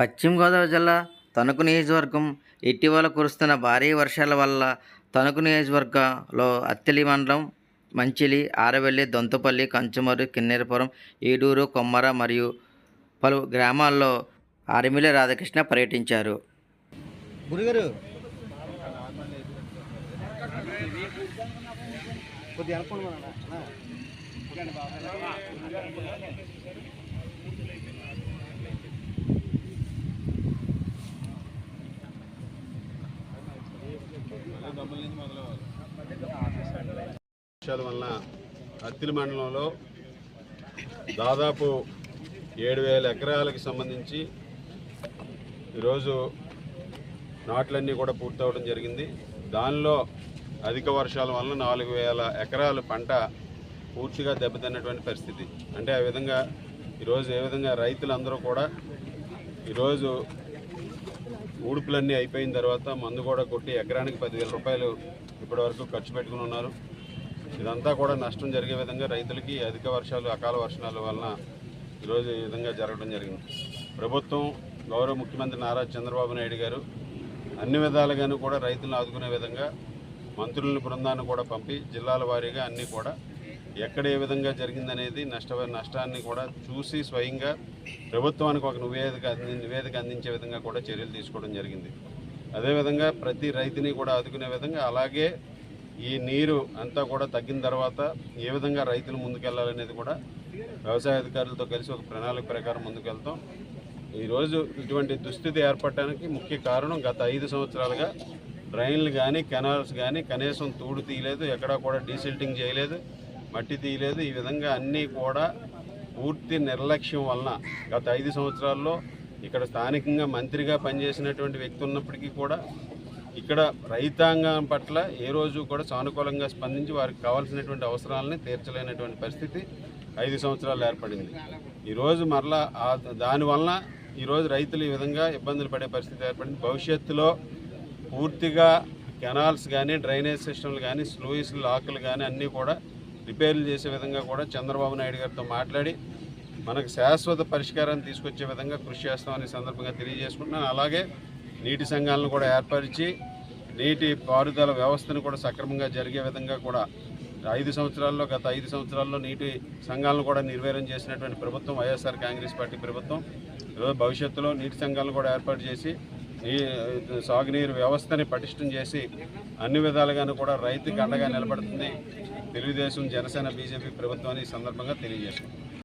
పశ్చిమ గోదావరి జిల్లా తణుకు నియోజకవర్గం ఇటీవల కురుస్తున్న భారీ వర్షాల వల్ల తణుకు నియోజకవర్గంలో అత్తిలి మండలం మంచిలి ఆరవెల్లి దొంతపల్లి కంచుమరు కిన్నెరపురం ఈడూరు కొమ్మర మరియు పలు గ్రామాల్లో ఆర్మిల రాధాకృష్ణ పర్యటించారు. గురుగారు. కొద్దిగా వర్షాల వలన అత్తిలి మండలంలో దాదాపు ఏడు వేల ఎకరాలకు సంబంధించి ఈరోజు నాట్లన్నీ కూడా పూర్తవడం జరిగింది. దానిలో అధిక వర్షాల వలన నాలుగు వేల ఎకరాల పంట పూర్తిగా దెబ్బతిన్నటువంటి పరిస్థితి. అంటే ఆ విధంగా ఈరోజు ఏ విధంగా రైతులందరూ కూడా ఈరోజు ఊడుపులన్నీ అయిపోయిన తర్వాత మందు కూడా కొట్టి ఎకరానికి పదివేల రూపాయలు ఇప్పటి వరకు ఖర్చు పెట్టుకుని ఉన్నారు. ఇదంతా కూడా నష్టం జరిగే విధంగా రైతులకి అధిక వర్షాలు అకాల వర్షాల వలన ఈరోజు ఈ విధంగా జరగడం జరిగింది. ప్రభుత్వం గౌరవ ముఖ్యమంత్రి నారా చంద్రబాబు నాయుడు గారు అన్ని విధాలుగాను కూడా రైతులను ఆదుకునే విధంగా మంత్రులను బృందాన్ని కూడా పంపి జిల్లాల వారీగా అన్నీ కూడా ఎక్కడ ఏ విధంగా జరిగిందనేది నష్ట నష్టాన్ని కూడా చూసి స్వయంగా ప్రభుత్వానికి ఒక నివేదిక అంది నివేదిక అందించే విధంగా కూడా చర్యలు తీసుకోవడం జరిగింది. అదేవిధంగా ప్రతి రైతుని కూడా ఆదుకునే విధంగా అలాగే ఈ నీరు అంతా కూడా తగ్గిన తర్వాత ఏ విధంగా రైతులు ముందుకెళ్ళాలనేది కూడా వ్యవసాయ అధికారులతో కలిసి ఒక ప్రణాళిక ప్రకారం ముందుకెళ్తాం. ఈరోజు ఇటువంటి దుస్థితి ఏర్పడటానికి ముఖ్య కారణం గత ఐదు సంవత్సరాలుగా డ్రైన్లు కానీ కెనాల్స్ కానీ కనీసం తూడు తీయలేదు ఎక్కడా కూడా డీసిల్టింగ్ చేయలేదు. మట్టి తీయలేదు. ఈ విధంగా అన్నీ కూడా పూర్తి నిర్లక్ష్యం వలన గత ఐదు సంవత్సరాల్లో ఇక్కడ స్థానికంగా మంత్రిగా పనిచేసినటువంటి వ్యక్తి ఉన్నప్పటికీ కూడా ఇక్కడ రైతాంగం పట్ల ఏ రోజు కూడా సానుకూలంగా స్పందించి వారికి కావాల్సినటువంటి అవసరాలని తీర్చలేనటువంటి పరిస్థితి ఐదు సంవత్సరాలు ఏర్పడింది. ఈరోజు మరలా ఆ దానివలన ఈరోజు రైతులు ఈ విధంగా ఇబ్బందులు పడే పరిస్థితి ఏర్పడింది. భవిష్యత్తులో పూర్తిగా కెనాల్స్ కానీ డ్రైనేజ్ సిస్టమ్లు కానీ స్లూయిస్ లాకులు కానీ అన్నీ కూడా రిపేర్లు చేసే విధంగా కూడా చంద్రబాబు నాయుడు గారితో మాట్లాడి మనకు శాశ్వత పరిష్కారాన్ని తీసుకొచ్చే విధంగా కృషి చేస్తామని సందర్భంగా తెలియజేసుకుంటున్నాను. అలాగే నీటి సంఘాలను కూడా ఏర్పరిచి నీటి పారుదల వ్యవస్థను కూడా సక్రమంగా జరిగే విధంగా కూడా ఐదు సంవత్సరాల్లో గత ఐదు సంవత్సరాల్లో నీటి సంఘాలను కూడా నిర్వీర్యం చేసినటువంటి ప్రభుత్వం వైఎస్ఆర్ కాంగ్రెస్ పార్టీ ప్రభుత్వం ఈరోజు భవిష్యత్తులో నీటి సంఘాలను కూడా ఏర్పాటు చేసి ఈ సాగునీరు వ్యవస్థని పటిష్టం చేసి అన్ని విధాలుగాను కూడా రైతుకి అండగా నిలబడుతుంది. తెలుగుదేశం జనసేన బీజేపీ ప్రభుత్వాన్ని సందర్భంగా తెలియజేస్తుంది